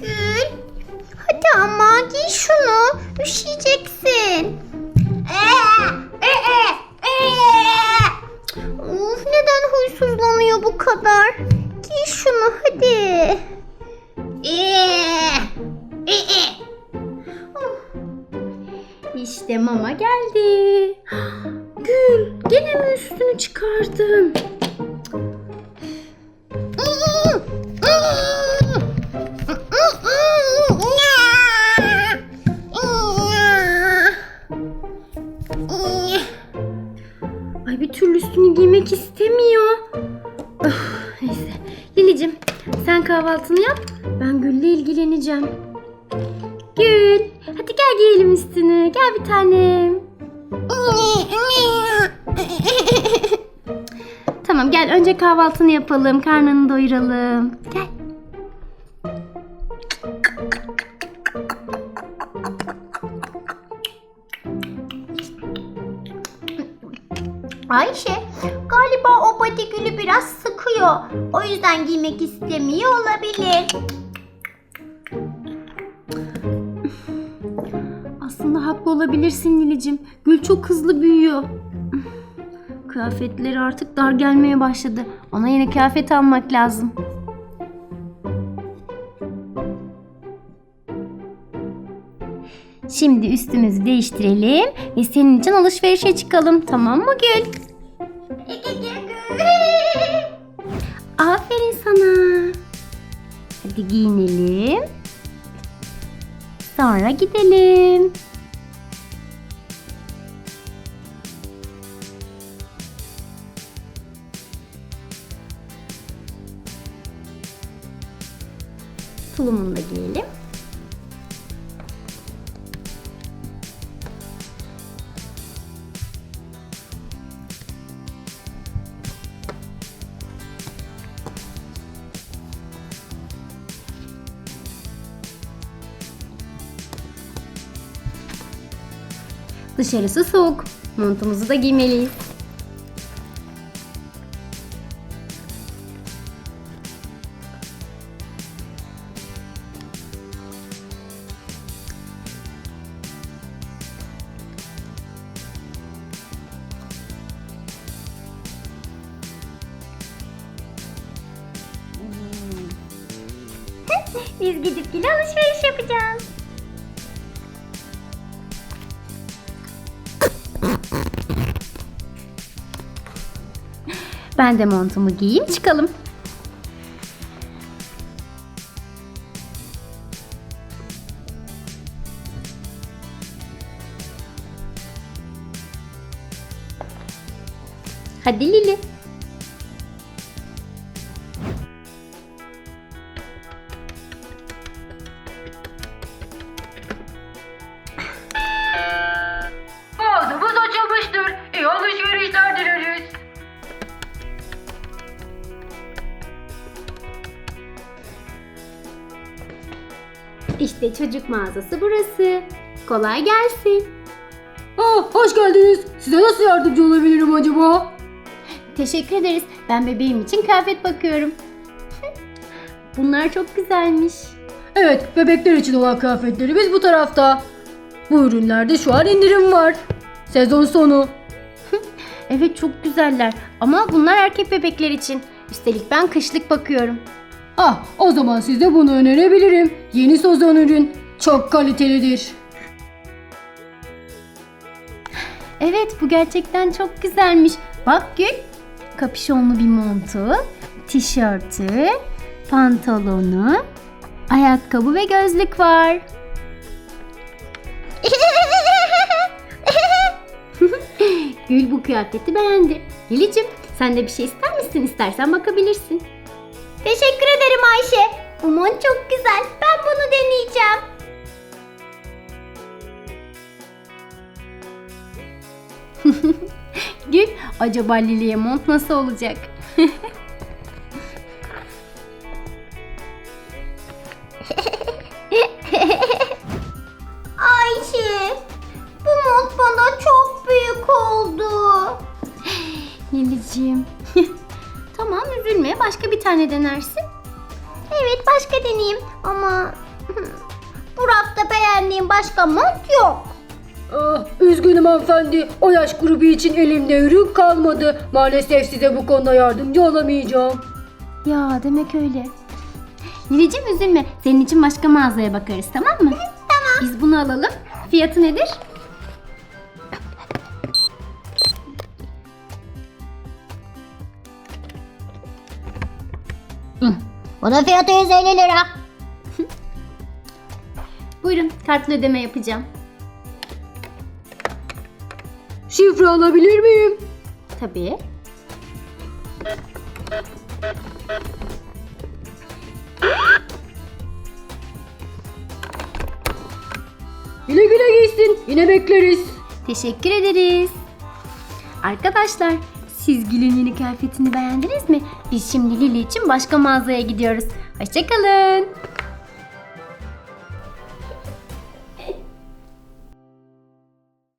Gül. Hadi ama giy şunu. Üşüyeceksin. Uf neden huysuzlanıyor bu kadar? Giy şunu hadi. İşte mama geldi. Gül gene mi üstünü çıkardın? Ay bir türlü üstünü giymek istemiyor. Öf, neyse. Lilicim sen kahvaltını yap. Ben Gül'le ilgileneceğim. Gül hadi gel giyelim üstünü. Gel bir tanem. Tamam gel önce kahvaltını yapalım. Karnını doyuralım. Gel. Ayşe, galiba o batigülü biraz sıkıyor. O yüzden giymek istemiyor olabilir. Aslında haklı olabilirsin Nilicim. Gül çok hızlı büyüyor. Kıyafetleri artık dar gelmeye başladı. Ona yeni kıyafet almak lazım. Şimdi üstümüzü değiştirelim ve senin için alışverişe çıkalım. Tamam mı Gül? Aferin sana. Hadi giyinelim. Sonra gidelim. Tulumunu da giyelim. Dışarısı soğuk. Montumuzu da giymeliyiz. Biz gidip yine alışveriş yapacağız. Ben de montumu giyeyim çıkalım. Hadi Lili. İşte çocuk mağazası burası. Kolay gelsin. Aa, hoş geldiniz. Size nasıl yardımcı olabilirim acaba? Teşekkür ederiz. Ben bebeğim için kıyafet bakıyorum. Bunlar çok güzelmiş. Evet, bebekler için olan kıyafetlerimiz bu tarafta. Bu ürünlerde şu an indirim var. Sezon sonu. Evet çok güzeller ama bunlar erkek bebekler için. Üstelik ben kışlık bakıyorum. Ah, o zaman size bunu önerebilirim. Yeni sezon ürün. Çok kalitelidir. Evet bu gerçekten çok güzelmiş. Bak Gül. Kapüşonlu bir montu, tişörtü, pantolonu, ayakkabı ve gözlük var. Gül bu kıyafeti beğendi. Gelicim sen de bir şey ister misin? İstersen bakabilirsin. Teşekkür ederim Ayşe. Bu mont çok güzel. Ben bunu deneyeceğim. Gül, acaba Lili'ye mont nasıl olacak? tane denersin. Evet, başka deneyeyim ama hmm, bu rafta beğendiğim başka mont yok. Ah, üzgünüm hanımefendi. O yaş grubu için elimde ürün kalmadı. Maalesef size bu konuda yardımcı olamayacağım. Ya demek öyle. Nilicim üzülme. Senin için başka mağazaya bakarız tamam mı? tamam. Biz bunu alalım. Fiyatı nedir? Bunun fiyatı 150 lira. Buyurun kartla ödeme yapacağım. Şifre alabilir miyim? Tabii. Güle güle giysin. Yine bekleriz. Teşekkür ederiz. Arkadaşlar siz Gül'ün yeni kıyafetini beğendiniz mi? Biz şimdi Lili için başka mağazaya gidiyoruz. Hoşçakalın.